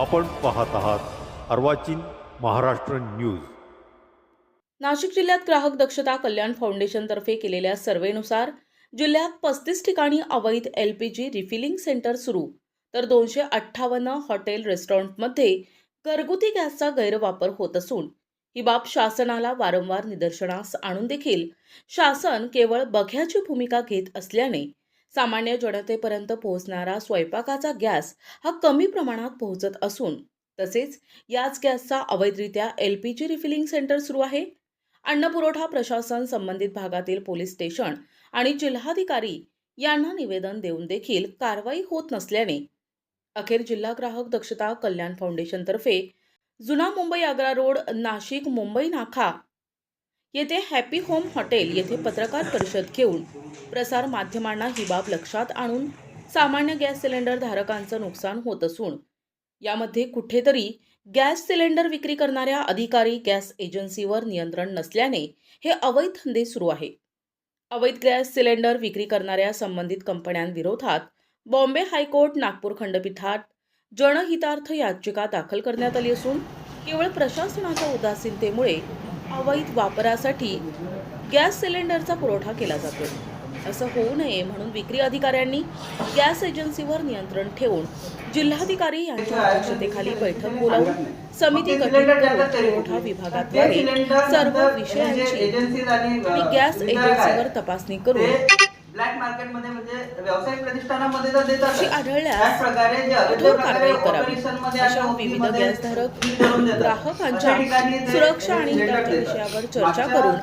आपण पाहत आहात अर्वाचीन महाराष्ट्र न्यूज. नाशिक जिल्ह्यात ग्राहक दक्षता कल्याण फाउंडेशनतर्फे केलेल्या सर्वेनुसार जिल्ह्यात पस्तीस ठिकाणी अवैध L P G refilling centre सुरू. तर दोनशे अठ्ठावन्न हॉटेल रेस्टॉरंटमध्ये घरगुती गॅसचा गैरवापर होत असून ही बाब शासनाला वारंवार निदर्शनास आणून देखील शासन केवळ बघ्याची भूमिका घेत असल्याने सामान्य जनतेपर्यंत पोहोचणारा स्वयंपाकाचा गॅस हा कमी प्रमाणात पोहोचत असून तसेच याच गॅसचा अवैधरित्या L P G refilling centre सुरू आहे. अन्नपुरवठा प्रशासन संबंधित भागातील पोलीस स्टेशन आणि जिल्हाधिकारी यांना निवेदन देऊन देखील कारवाई होत नसल्याने अखेर जिल्हा ग्राहक दक्षता कल्याण फाउंडेशनतर्फे जुना मुंबई आग्रा रोड नाशिक मुंबई नाका येथे हॅपी होम हॉटेल येथे पत्रकार परिषद घेऊन प्रसार माध्यमांना ही बाब लक्षात आणून सामान्य गॅस सिलेंडर धारकांचं नुकसान होत असून यामध्ये कुठेतरी गॅस सिलेंडर विक्री करणाऱ्या अधिकारी गॅस एजन्सीवर नियंत्रण नसल्याने हे अवैध धंदे सुरू आहे. अवैध गॅस सिलेंडर विक्री करणाऱ्या संबंधित कंपन्यांविरोधात बॉम्बे हायकोर्ट नागपूर खंडपीठात जनहितार्थ याचिका दाखल करण्यात आली असून केवळ प्रशासनाच्या उदासीनतेमुळे अवैध वापरासाठी गॅस सिलेंडरचा पुरवठा केला जातो असं होऊ नये म्हणून विक्री अधिकाऱ्यांनी गॅस एजन्सीवर नियंत्रण ठेवून जिल्हाधिकारी यांच्या अध्यक्षतेखाली बैठक बोलावून समिती पुरवठा विभागाद्वारे सर्व विषयांची आणि गॅस एजन्सीवर तपासणी करून ब्लॅक मार्केटमध्ये म्हणजे व्यावसायिक प्रतिष्ठानामध्ये तर देतात त्याच प्रकारे जे अवैध प्रकारे ऑपरेशनमध्ये अशा विविध गॅसधारक. ग्राहकांच्या सुरक्षा आणि. विषयावर चर्चा करून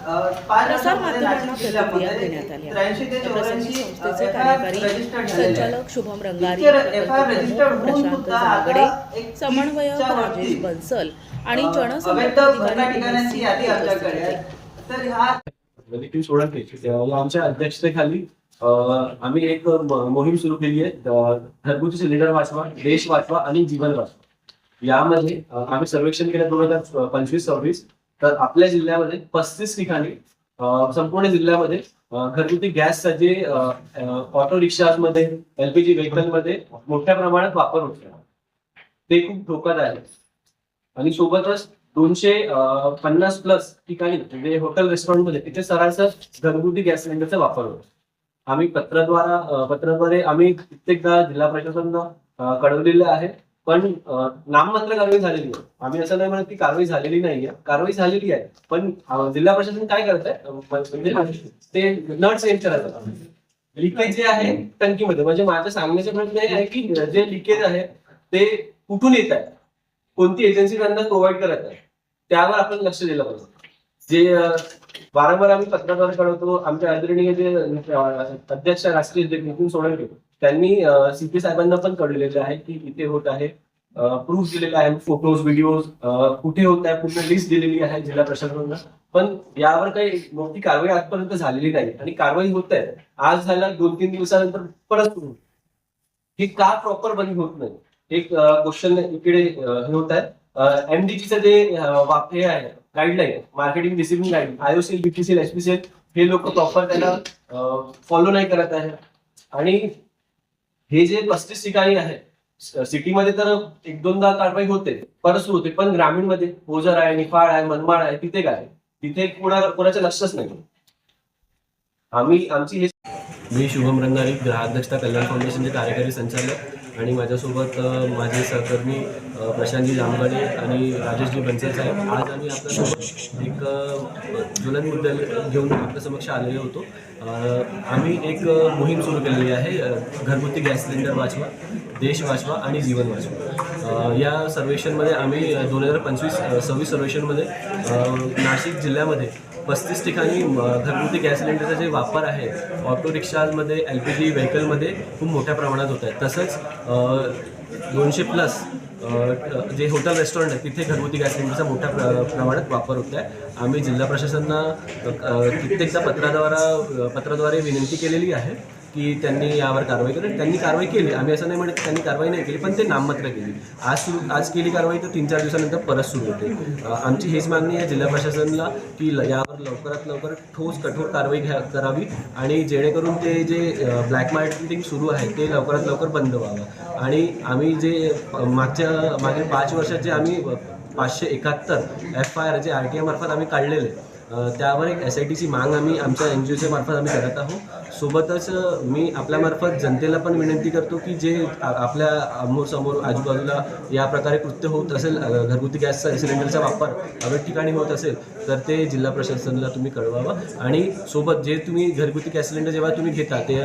प्रसार माध्यमांना प्रतिक्रिया देण्यात आल्या 83 ते या प्रसंगी 84 संस्थेचे कार्यकारी. संचालक शुभम रंगारी प्रशांत एक समन्वयक राजेश बन्सल आणि जनसंपर्क अधिकारी यादी उपस्थित आमच्याकडे आहे. होते. तेव्हा आमच्या अध्यक्षतेखाली आम्ही एक मोहीम सुरू केली आहे घरगुती सिलेंडर वाचवा देश वाचवा आणि जीवन वाचवा यामध्ये आम्ही सर्वेक्षण केलं दोन हजार पंचवीस सव्वीस तर आपल्या जिल्ह्यामध्ये पस्तीस ठिकाणी संपूर्ण जिल्ह्यामध्ये घरगुती गॅसचा जे ऑटो रिक्षामध्ये एलपीजी व्हेकलमध्ये मोठ्या प्रमाणात वापर होतो ते खूप धोकादायक आणि सोबतच दोनशे पन्नास प्लस ठिकाणी म्हणजे हॉटेल रेस्टॉरंटमध्ये तिथे सरासर घरगुती गॅस सिलेंडरचा वापर होतो. आम्ही पत्राद्वारा पत्राद्वारे आम्ही कित्येकदा जिल्हा प्रशासन कळवलेलं आहे. पण नाममात्र कारवाई झालेली आहे आम्ही असं नाही म्हणत की कारवाई झालेली नाहीये. कारवाई झालेली आहे. पण जिल्हा प्रशासन काय करत आहे म्हणजे ते नट सेंड करत लिकेज जे आहे टंकीमध्ये म्हणजे माझं सांगण्याचा प्रयत्न हे आहे की जे लिकेज आहे ते कुठून येत आहे? कोणती एजन्सी त्यांना प्रोव्हाइड करत आहे? त्यावर आपण लक्ष दिलं पाहिजे. जे वारंवार आम्ही पत्रकार कळवतो आमच्या आदरणीय जे अध्यक्ष राष्ट्रीय नितीन सोडवले त्यांनी सीपी साहेबांना पण कळलेलं आहे की इथे होत आहे प्रूफ दिलेला आहे फोटोज व्हिडिओज कुठे होत आहे पूर्ण लिस्ट दिलेली आहे जिल्हा प्रशासनाला पण यावर काही मोठी कारवाई आजपर्यंत झालेली नाही आणि कारवाई होत आहे. आज झाला दोन तीन दिवसानंतर परत हे का प्रॉपर बंद होत नाही? एक क्वेश्चन इकडे हे होत आहे. एमडीजीचं जे वा- हे आहे guideline marketing discipline guideline IOCL BTCL SPCL हे लोक प्रॉपर त्याला फॉलो नाही करत आहे. आणि हे जे पस्तीस ठिकाणी आहे सिटीमध्ये तर एक दोनदा कारवाई होते परत होते पण ग्रामीणमध्ये ओझर आहे निफाड आहे मनमाड आहे तिथे काय तिथे कोणा कोणाचं लक्षच नाही. आम्ही आमची हे मी शुभम रंगारी ग्राहक दक्षता कल्याण फाउंडेशनचे कार्यकारी संचालक. आणि माझ्यासोबत माझे सहकर्मी प्रशांतजी जामगाडे आणि राजेशजी बन्सल साहेब. आज आम्ही आपल्यासोबत एक ज्वलन मुद्दे घेऊन आपल्या समक्ष आलेलो होतो. आम्ही एक मोहीम सुरू केलेली आहे घरगुती गॅस सिलेंडर वाचवा देश वाचवा आणि जीवन वाचवा. या सर्वेक्षणमध्ये आम्ही दोन हजार पंचवीस सव्वीस सर्वेक्षणमध्ये नाशिक जिल्ह्यामध्ये पस्तीस ठिकाणी घरगुती गॅस सिलेंडरचा जे वापर आहे ऑटो रिक्षामध्ये एल पी जी व्हेकलमध्ये खूप मोठ्या प्रमाणात होत आहे. तसंच दोनशे प्लस जे हॉटेल रेस्टॉरंट आहे तिथे घरगुती गॅस सिलेंडरचा मोठ्या प्र प्रमाणात वापर होत आहे. आम्ही जिल्हा प्रशासनाला कित्येकदा पत्राद्वारा पत्राद्वारे विनंती केलेली आहे. की त्यांनी यावर कारवाई करेल त्यांनी कारवाई केली. आम्ही असं नाही म्हणत की त्यांनी कारवाई नाही केली पण ते नाममात्र केली. आज सुरू आज केली कारवाई तर तीन चार दिवसानंतर परत सुरू होते. आमची हेच मागणी आहे जिल्हा प्रशासनाला की ल- यावर लवकरात लवकर ठोस कठोर कारवाई घ्या करावी आणि जेणेकरून ते जे ब्लॅक मार्केटिंग सुरू आहे ते लवकरात लवकर बंद व्हावं. आणि आम्ही जे मागच्या मागील पाच वर्षात जे आम्ही पाचशे एकाहत्तर F I R J R T I मार्फत आम्ही काढलेले आहे त्यावर एक एस आय टीची माग आम्ही आमच्या एन जी ओच्या मार्फत आम्ही करत आहोत. सोबतच मी आपल्यामार्फत जनतेला पण विनंती करतो की जे आपल्यासमोर आजूबाजूला या प्रकारे कृत्य होत असेल घरगुती गॅसचा सिलेंडरचा वापर अवैध ठिकाणी होत असेल तर ते जिल्हा प्रशासनाला तुम्ही कळवावं. आणि सोबत जे तुम्ही घरगुती गॅस सिलेंडर जेव्हा तुम्ही घेता ते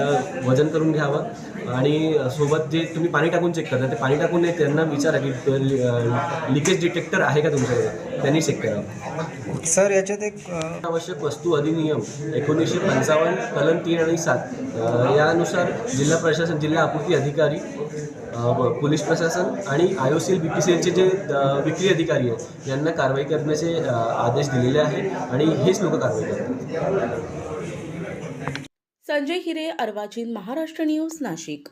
वजन करून घ्यावं. आणि सोबत जे तुम्ही पाणी टाकून चेक करता ते पाणी टाकून नाही त्यांना विचारा की लिकेज डिटेक्टर आहे का तुमच्याकडे? त्यांनी चेक करावं. सर याच्यात एक आवश्यक वस्तू अधिनियम एकोणीसशे पंचावन्न कलम तीन आणि सात यानुसार जिल्हा प्रशासन जिल्हा आपूर्ती अधिकारी पोलीस प्रशासन आणि I O C L B P C एलचे जे विक्री अधिकारी आहेत यांना कारवाई करण्याचे आदेश दिलेले आहे आणि हेच लोक कारवाई करतात. संजय हिरे अर्वाचीन महाराष्ट्र न्यूज नाशिक.